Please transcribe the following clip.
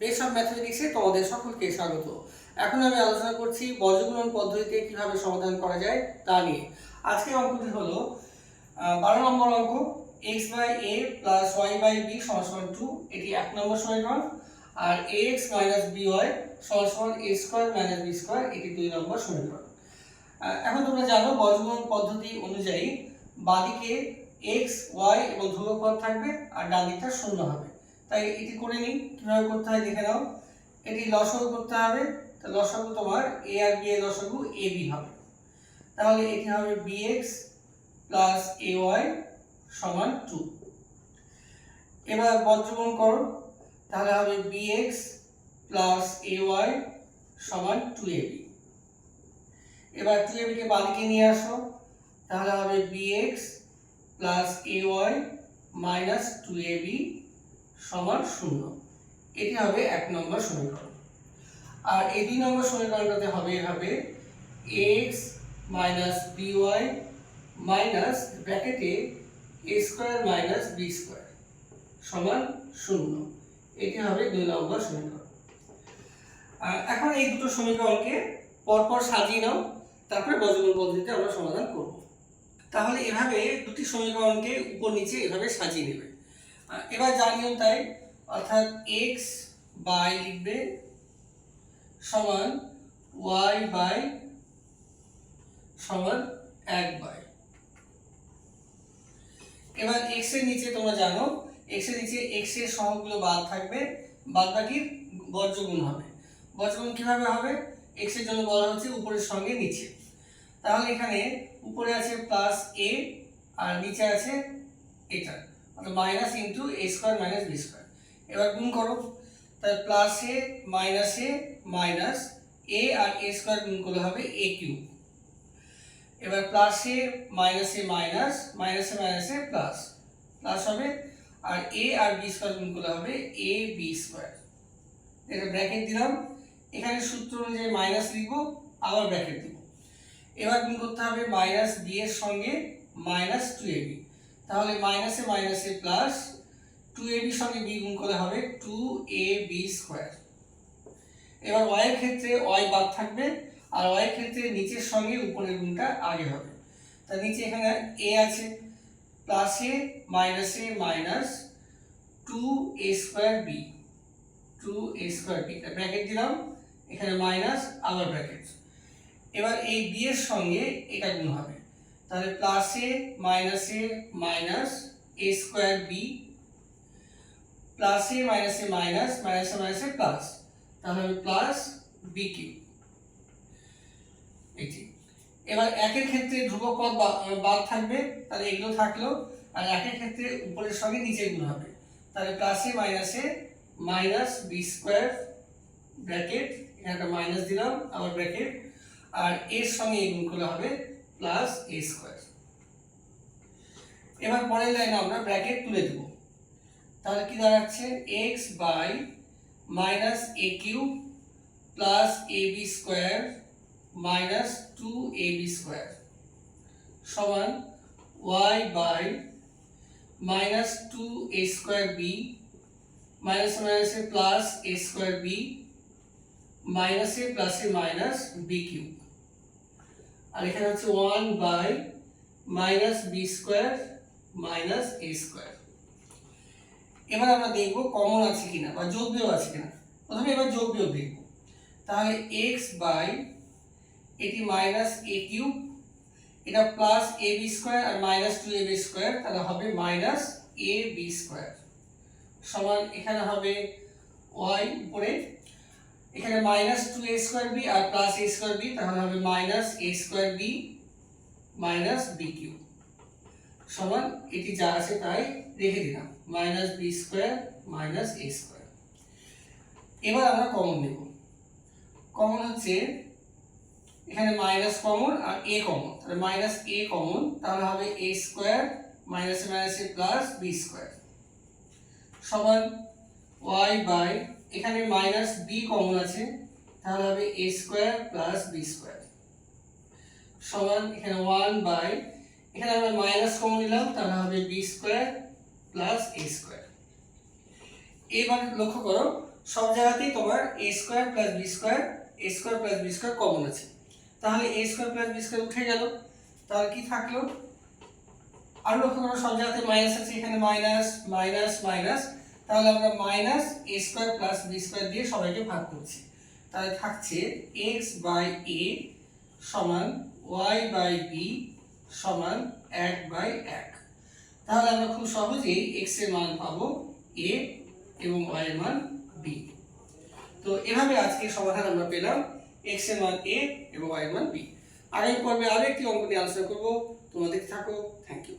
Base of ম্যাথমেটিক্সে তোমাদের সকলকে স্বাগত। এখন আমি আলোচনা করছি বর্গগুণন পদ্ধতিতে কীভাবে সমাধান করা যায় তা নিয়ে। আজকের অঙ্কটি হলো বারো নম্বর অঙ্ক X by A plus Y by B সমান টু এটি এক নম্বর সমীকরণ, আর A X minus B Y সমান A square minus B square এটি দুই নম্বর সমীকরণ। এখন তোমরা জানো বর্গগুণন পদ্ধতি অনুযায়ী বাদিকে এক্স ওয়াই এবং ধ্রুবক পদ থাকবে, আর ডান দিকটা শূন্য হবে। তাই এটি করে নিই কীভাবে করতে হয় দেখে নাও। এটি লসাগু করতে হবে। তা লসাগু তোমার এ আর বি এর লসাগু এ বি হবে। তাহলে এটি হবে B X plus A Y সমান টু এবার বজ্রগুণ করো। তাহলে হবে B X plus A Y সমান টু এ বি এবার টু এ বিকে বাদিকে নিয়ে আসো। তাহলে হবে B X plus A Y minus two A B সমান শূন্য। এটি হবে এক নম্বর সমীকরণ। আর এই দুই নম্বর সমীকরণটাতে হবে এভাবে X minus B Y minus ব্র্যাকেটে A square minus B square সমান শূন্য। এটি হবে দুই নম্বর সমীকরণ। এখন এই দুটো সমীকরণকে পরপর সাজিয়ে নাও, তারপরে বজ্রগুণ পদ্ধতিতে আমরা সমাধান করব। তাহলে এভাবে দুটি সমীকরণকে উপর নিচে এভাবে সাজিয়ে নেবে। এবার জানিও তাই, অর্থাৎ এক্স বাই লিখবে সমান ওয়াই বাই সমান এক বাই। এবার এক্সের নিচে তোমরা জানো এক্সের নিচে এক্সের সহগুলো বাদ থাকবে বাদ বাকির বর্জগুণ হবে। বর্জগুণ কীভাবে হবে? এক্সের জন্য বলা হচ্ছে উপরের সঙ্গে নিচে। তাহলে এখানে উপরে আছে প্লাস এ আর নিচে আছে এটা। Minus into A square minus B square এবার গুণ করো, তাহলে plus A minus A minus A R A square গুণ করলে হবে এ কিউব এবার plus A minus A minus minus A minus A plus plus হবে, আর এ আর বি স্কোয়ার গুণ করলে হবে এ বি স্কোয়ার এটা ব্র্যাকেট দিলাম, এখানে সূত্র অনুযায়ী মাইনাস লিখব, আবার ব্র্যাকেট দিব। এবার গুণ করতে হবে মাইনাস বি এর সঙ্গে মাইনাস টু এ বি তাহলে মাইনাসে মাইনাসে প্লাস টু এ বির সঙ্গে বি গুণ করে হবে টু এ বি স্কোয়ার এবার এর ক্ষেত্রে ওয়াই বাদ থাকবে আর এর ক্ষেত্রে নিচের সঙ্গে উপরের গুণটা আগে হবে। তা নিচে এখানে এ আছে plus minus minus two A square B two A square B bracket দিলাম, এখানে মাইনাস আবার ব্র্যাকেট এবার এই বি এর সঙ্গে এটা গুণ হবে। তাহলে plus minus minus A square B plus minus minus minus A plus তাহলে প্লাস বি কিউ এটি এবার একের ক্ষেত্রে ধ্রুবক পদ বাদ থাকবে, তাহলে এগুলো থাকল, আর একের ক্ষেত্রে উপরের সঙ্গে নিচে গুণ হবে। তাহলে plus minus A minus B square bracket এখানে একটা মাইনাস দিলাম, আবার ব্র্যাকেট আর এর সঙ্গে গুণ করলে হবে প্লাস এ স্কোয়ার এবার পরের লাইনে আমরা ব্র্যাকেট তুলে দেব। তাহলে কি দাঁড়াচ্ছে? X by minus A cube plus A B square minus two A B square সমান Y by minus two A square B minus মাইনাসে প্লাস এ স্কোয়ার বি মাইনাসে প্লাসে মাইনাস বি কিউব আর এখানে হচ্ছে one by minus B square minus A square এবার আমরা দেখব কমন আছে কিনা বা যোগ বিয়োগ আছে কিনা। প্রথমে এবার যোগ বিয়োগ দেখব। তাহলে এক্স বাই এটি মাইনাস এ কিউব এটা plus A B square R minus two A B square তাহলে হবে মাইনাস এ বি স্কোয়ার সমান এখানে হবে ওয়াই উপরে এখানে minus two A square B R plus A square B তাহলে হবে minus A square B minus B cube সমান, এটি যা আছে তাই রেখে দিলাম। Minus B square minus A square এবার আমরা কমন নেব। কমন হচ্ছে এখানে মাইনাস কমন আর এ কমন তাহলে মাইনাস এ কমন তাহলে হবে এ স্কোয়ার মাইনাস মাইনাস মাইনাসে প্লাস বি স্কোয়ার সমান ওয়াই বাই এখানে মাইনাস বি কমন আছে, তাহলে হবে A square plus B square সমান এখানে ওয়ান বাই এখানে আমরা মাইনাস কমন নিলাম, তাহলে হবে B square plus A square এবার লক্ষ্য করো, সব জায়গাতেই তোমার A square plus B square A square plus B square common আছে। তাহলে A square plus B square উঠে গেল। তাহলে কি থাকল? আর লক্ষ্য করো, সব জায়গাতে মাইনাস আছে, এখানে মাইনাস মাইনাস মাইনাস তাহলে আমরা minus A square plus B square দিয়ে সবাইকে ভাগ করছি। তাহলে থাকছে এক্স বাই এ সমান ওয়াই বাই বি সমান এক বাই এক। তাহলে আমরা খুব সহজেই এক্সের মান পাবো এ এবং ওয়াই এর মান বি তো এভাবে আজকে সমাধান আমরা পেলাম এক্সের মান এ এবং ওয়াই এর মান বি আগামী পর্বে আরও একটি অঙ্ক নিয়ে আলোচনা করব। তোমাদের থাকো। Thank you